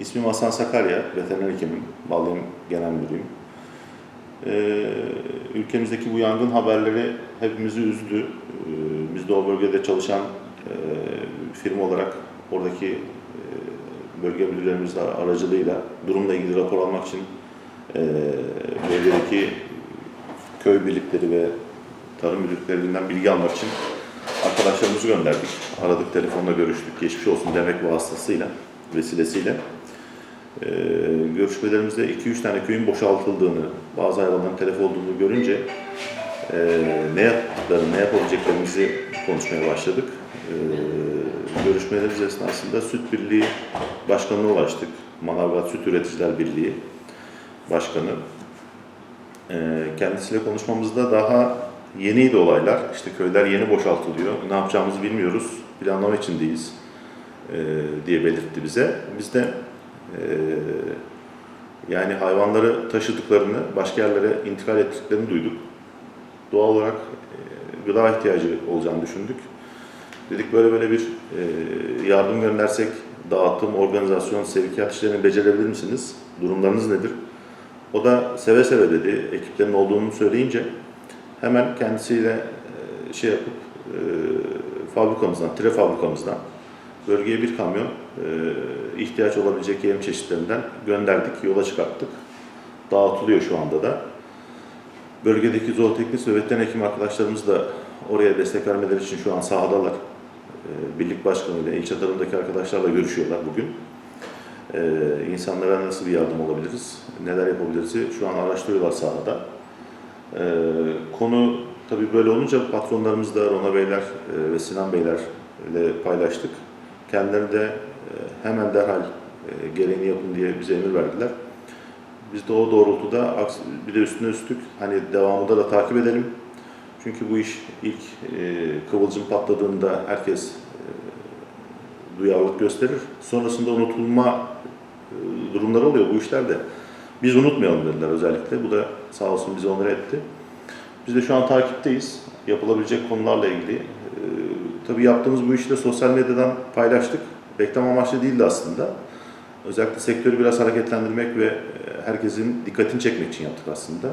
İsmim Hasan Sakarya, veteriner hekimim, Ballayım Genel Müdürüyüm. Ee, ülkemizdeki bu yangın haberleri hepimizi üzdü. Ee, biz de o bölgede çalışan e, firma olarak oradaki e, bölge müdürlerimiz aracılığıyla durumla ilgili rapor almak için e, bölgedeki köy birlikleri ve tarım birliklerinden bilgi almak için arkadaşlarımızı gönderdik. Aradık, telefonla görüştük. Geçmiş olsun demek vasıtasıyla, vesilesiyle. Ee, görüşmelerimizde 2-3 tane köyün boşaltıldığını, bazı hayvanların telef olduğunu görünce e, ne yaptıklarını, ne yapabileceklerimizi konuşmaya başladık. Ee, görüşmelerimiz esnasında Süt Birliği Başkanı'na ulaştık. Manavgat Süt Üreticiler Birliği Başkanı. Ee, kendisiyle konuşmamızda daha yeniydi olaylar. İşte köyler yeni boşaltılıyor. Ne yapacağımızı bilmiyoruz. Planlama içindeyiz e, diye belirtti bize. Biz de e, yani hayvanları taşıdıklarını, başka yerlere intikal ettiklerini duyduk. Doğal olarak e, gıda ihtiyacı olacağını düşündük. Dedik böyle böyle bir e, yardım göndersek dağıtım, organizasyon, sevkiyat işlerini becerebilir misiniz? Durumlarınız nedir? O da seve seve dedi. Ekiplerin olduğunu söyleyince hemen kendisiyle e, şey yapıp fabrikamızdan, tire fabrikamızdan bölgeye bir kamyon e, ihtiyaç olabilecek yem çeşitlerinden gönderdik, yola çıkarttık. Dağıtılıyor şu anda da. Bölgedeki zooteknik ve hekim arkadaşlarımız da oraya destek vermeleri için şu an sahadalar. E, Birlik başkanıyla, ilçe tarımdaki arkadaşlarla görüşüyorlar bugün. E, insanlara nasıl bir yardım olabiliriz, neler yapabiliriz şu an araştırıyorlar sahada. E, konu tabii böyle olunca patronlarımız da Rona Beyler e, ve Sinan Beyler ile paylaştık. Kendileri de e, hemen derhal e, gereğini yapın diye bize emir verdiler. Biz de o doğrultuda bir de üstüne üstlük hani devamında da takip edelim. Çünkü bu iş ilk e, kıvılcım patladığında herkes duyarlılık gösterir. Sonrasında unutulma durumları oluyor bu işlerde. Biz unutmayalım dediler özellikle. Bu da sağ olsun bizi onur etti. Biz de şu an takipteyiz. Yapılabilecek konularla ilgili. Tabii yaptığımız bu işi de sosyal medyadan paylaştık. Reklam amaçlı değildi aslında. Özellikle sektörü biraz hareketlendirmek ve e, herkesin dikkatini çekmek için yaptık aslında.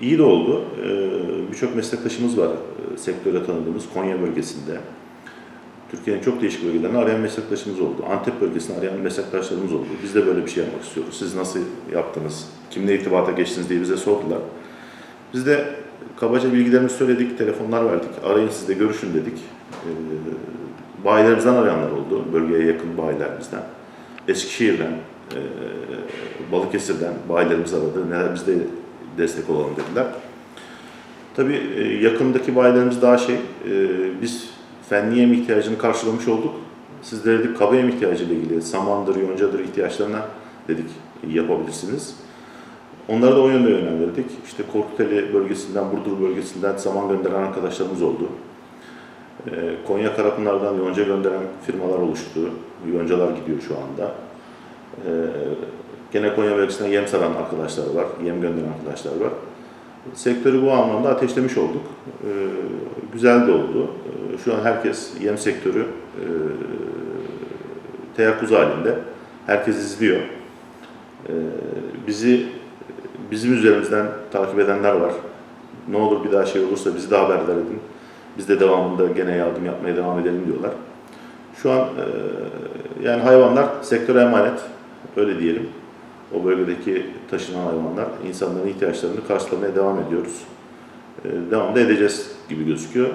İyi de oldu. Ee, Birçok meslektaşımız var e, sektöre tanıdığımız Konya bölgesinde. Türkiye'nin çok değişik bölgelerini arayan meslektaşımız oldu. Antep bölgesini arayan meslektaşlarımız oldu. Biz de böyle bir şey yapmak istiyoruz. Siz nasıl yaptınız? Kimle irtibata geçtiniz diye bize sordular. Biz de kabaca bilgilerimizi söyledik, telefonlar verdik. Arayın siz de görüşün dedik. Ee, bayilerimizden arayanlar oldu. Bölgeye yakın bayilerimizden. Eskişehir'den, e, Balıkesir'den bayilerimiz aradı. Neler biz de destek olalım dediler. Tabii e, yakındaki bayilerimiz daha şey, e, biz fenli ihtiyacını karşılamış olduk. Sizlere dedik kaba yem ihtiyacı ile ilgili samandır, yoncadır ihtiyaçlarına dedik yapabilirsiniz. Onları da o yönde yönlendirdik. İşte Korkuteli bölgesinden, Burdur bölgesinden saman gönderen arkadaşlarımız oldu. Ee, Konya Karapınar'dan yonca gönderen firmalar oluştu. Yoncalar gidiyor şu anda. Ee, gene Konya bölgesinden yem saran arkadaşlar var, yem gönderen arkadaşlar var. Sektörü bu anlamda ateşlemiş olduk. Ee, güzel de oldu. Şu an herkes yem sektörü e, teyakkuz halinde. Herkes izliyor. Bizi bizim üzerimizden takip edenler var. Ne olur bir daha şey olursa bizi de haberdar edin. Biz de devamında gene yardım yapmaya devam edelim diyorlar. Şu an e, yani hayvanlar sektöre emanet. Öyle diyelim. O bölgedeki taşınan hayvanlar insanların ihtiyaçlarını karşılamaya devam ediyoruz. E, devam da edeceğiz gibi gözüküyor.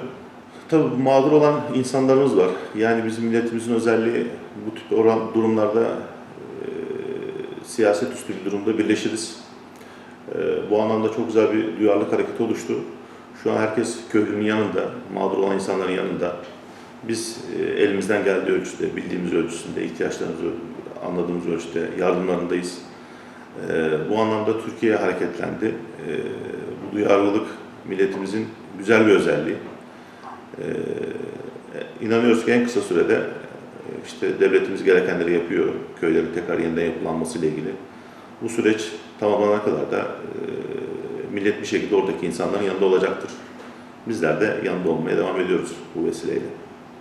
Tabii mağdur olan insanlarımız var. Yani bizim milletimizin özelliği bu tip oran durumlarda e, siyaset üstü bir durumda birleşiriz. Ee, Bu anlamda çok güzel bir duyarlılık hareketi oluştu. Şu an herkes köylünün yanında, mağdur olan insanların yanında. Biz e, elimizden geldiği ölçüde, bildiğimiz ölçüsünde, ihtiyaçlarımızı anladığımız ölçüde yardımlarındayız. Ee, Bu anlamda Türkiye hareketlendi. Ee, Bu duyarlılık milletimizin güzel bir özelliği. İnanıyoruz ki en kısa sürede e, işte devletimiz gerekenleri yapıyor, köylerin tekrar yeniden yapılanması ile ilgili. Bu süreç tamamlanana kadar da e, millet bir şekilde oradaki insanların yanında olacaktır. Bizler de yanında olmaya devam ediyoruz bu vesileyle.